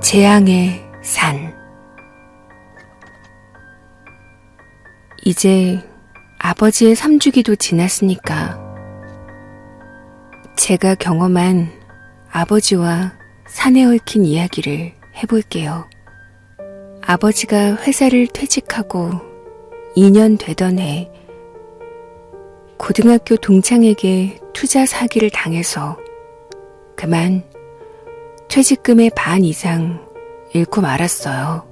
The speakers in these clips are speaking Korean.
재앙의 산 이제 아버지의 삼주기도 지났으니까 제가 경험한 아버지와 산에 얽힌 이야기를 해볼게요. 아버지가 회사를 퇴직하고 2년 되던 해 고등학교 동창에게 투자 사기를 당해서 그만 퇴직금의 반 이상 잃고 말았어요.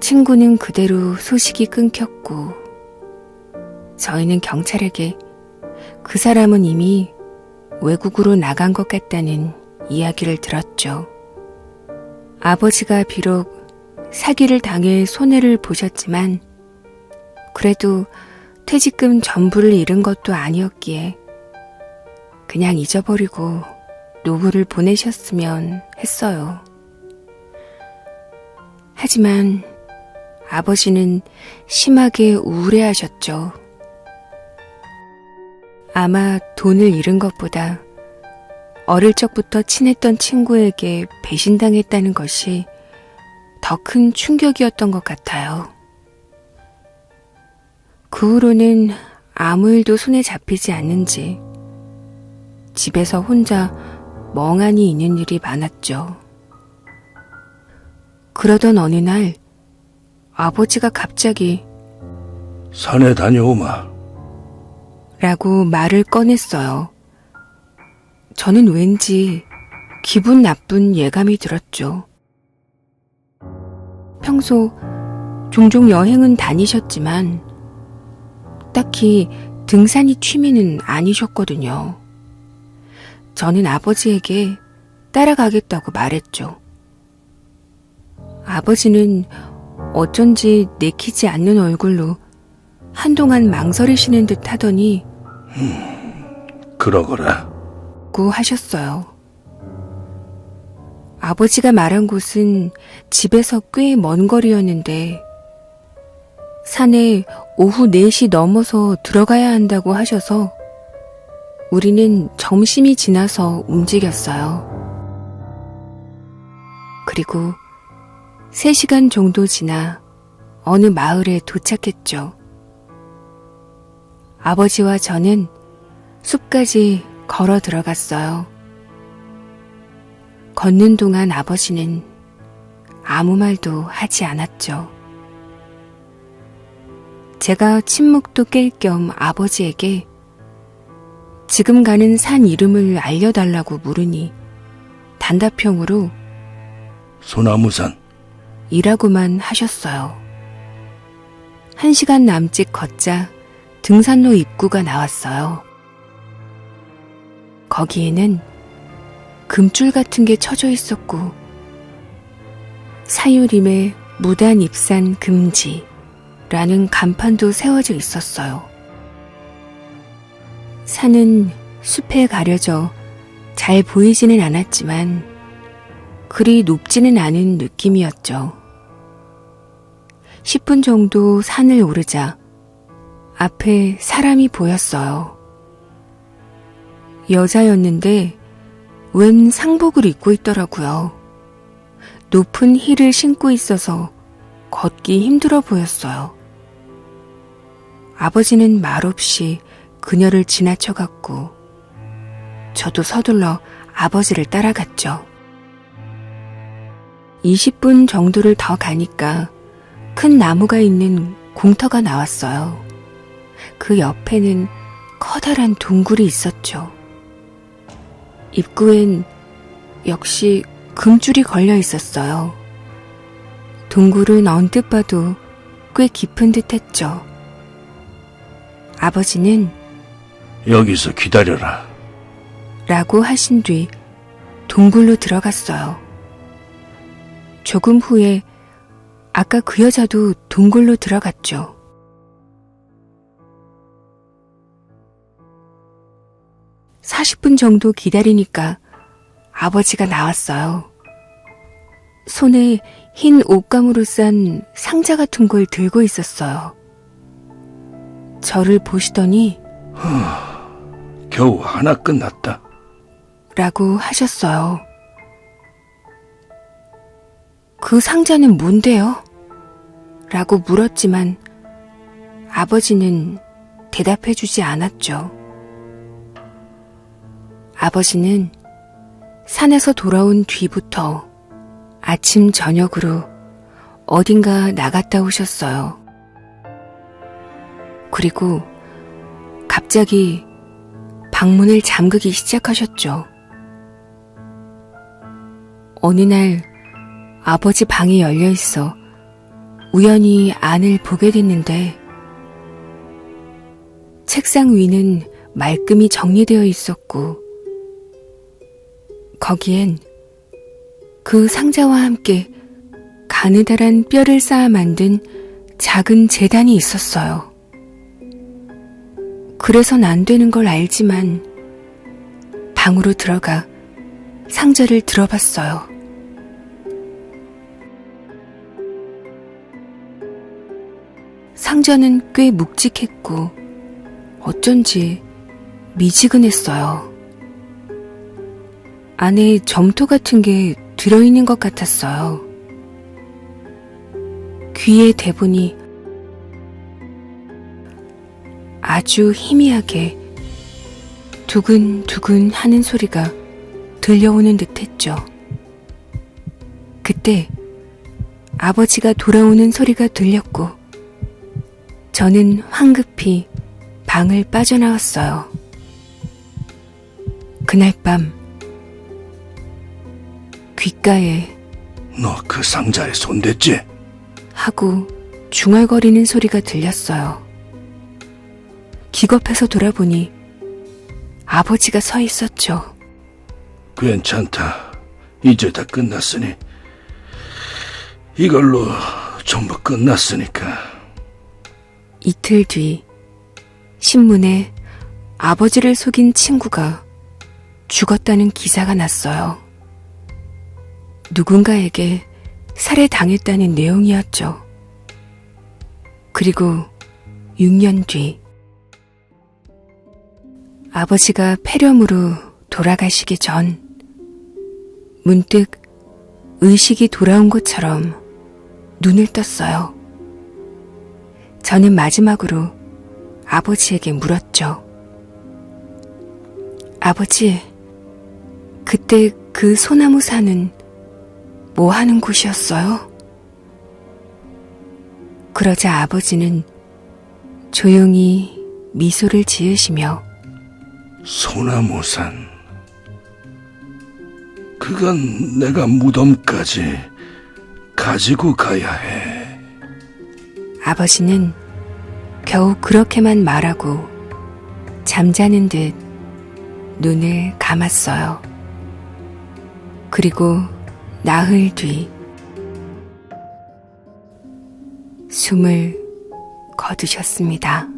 친구는 그대로 소식이 끊겼고, 저희는 경찰에게 그 사람은 이미 외국으로 나간 것 같다는 이야기를 들었죠. 아버지가 비록 사기를 당해 손해를 보셨지만, 그래도 퇴직금 전부를 잃은 것도 아니었기에, 그냥 잊어버리고 노후를 보내셨으면 했어요. 하지만 아버지는 심하게 우울해하셨죠. 아마 돈을 잃은 것보다 어릴 적부터 친했던 친구에게 배신당했다는 것이 더 큰 충격이었던 것 같아요. 그 후로는 아무 일도 손에 잡히지 않는지 집에서 혼자 멍하니 있는 일이 많았죠. 그러던 어느 날 아버지가 갑자기 산에 다녀오마. 라고 말을 꺼냈어요. 저는 왠지 기분 나쁜 예감이 들었죠. 평소 종종 여행은 다니셨지만 딱히 등산이 취미는 아니셨거든요. 저는 아버지에게 따라가겠다고 말했죠. 아버지는 어쩐지 내키지 않는 얼굴로 한동안 망설이시는 듯 하더니 그러거라. 고 하셨어요. 아버지가 말한 곳은 집에서 꽤 먼 거리였는데 산에 오후 4시 넘어서 들어가야 한다고 하셔서 우리는 점심이 지나서 움직였어요. 그리고 3시간 정도 지나 어느 마을에 도착했죠. 아버지와 저는 숲까지 걸어 들어갔어요. 걷는 동안 아버지는 아무 말도 하지 않았죠. 제가 침묵도 깰 겸 아버지에게 지금 가는 산 이름을 알려달라고 물으니 단답형으로 소나무산. 이라고만 하셨어요. 한 시간 남짓 걷자 등산로 입구가 나왔어요. 거기에는 금줄 같은 게 쳐져 있었고, 사유림의 무단 입산 금지라는 간판도 세워져 있었어요. 산은 숲에 가려져 잘 보이지는 않았지만, 그리 높지는 않은 느낌이었죠. 10분 정도 산을 오르자 앞에 사람이 보였어요. 여자였는데 웬 상복을 입고 있더라고요. 높은 힐을 신고 있어서 걷기 힘들어 보였어요. 아버지는 말없이 그녀를 지나쳐갔고 저도 서둘러 아버지를 따라갔죠. 20분 정도를 더 가니까 큰 나무가 있는 공터가 나왔어요. 그 옆에는 커다란 동굴이 있었죠. 입구엔 역시 금줄이 걸려 있었어요. 동굴은 언뜻 봐도 꽤 깊은 듯 했죠. 아버지는 여기서 기다려라. 라고 하신 뒤 동굴로 들어갔어요. 조금 후에 아까 그 여자도 동굴로 들어갔죠. 사십 분 정도 기다리니까 아버지가 나왔어요. 손에 흰 옷감으로 싼 상자 같은 걸 들고 있었어요. 저를 보시더니 겨우 하나 끝났다. 라고 하셨어요. 그 상자는 뭔데요? 라고 물었지만 아버지는 대답해 주지 않았죠. 아버지는 산에서 돌아온 뒤부터 아침 저녁으로 어딘가 나갔다 오셨어요. 그리고 갑자기 방문을 잠그기 시작하셨죠. 어느 날 아버지 방이 열려 있어 우연히 안을 보게 됐는데 책상 위는 말끔히 정리되어 있었고 거기엔 그 상자와 함께 가느다란 뼈를 쌓아 만든 작은 재단이 있었어요. 그래선 안 되는 걸 알지만 방으로 들어가 상자를 들어봤어요. 상자는 꽤 묵직했고 어쩐지 미지근했어요. 안에 점토 같은 게 들어있는 것 같았어요. 귀에 대보니 아주 희미하게 두근두근 하는 소리가 들려오는 듯 했죠. 그때 아버지가 돌아오는 소리가 들렸고 저는 황급히 방을 빠져나왔어요. 그날 밤 귓가에 너 그 상자에 손댔지? 하고 중얼거리는 소리가 들렸어요. 기겁해서 돌아보니 아버지가 서 있었죠. 괜찮다. 이제 다 끝났으니. 이걸로 전부 끝났으니까. 이틀 뒤 신문에 아버지를 속인 친구가 죽었다는 기사가 났어요. 누군가에게 살해당했다는 내용이었죠. 그리고 6년 뒤 아버지가 폐렴으로 돌아가시기 전 문득 의식이 돌아온 것처럼 눈을 떴어요. 저는 마지막으로 아버지에게 물었죠. 아버지, 그때 그 소나무 산은 뭐 하는 곳이었어요? 그러자 아버지는 조용히 미소를 지으시며 소나무산. 그건 내가 무덤까지 가지고 가야 해. 아버지는 겨우 그렇게만 말하고 잠자는 듯 눈을 감았어요. 그리고 나흘 뒤 숨을 거두셨습니다.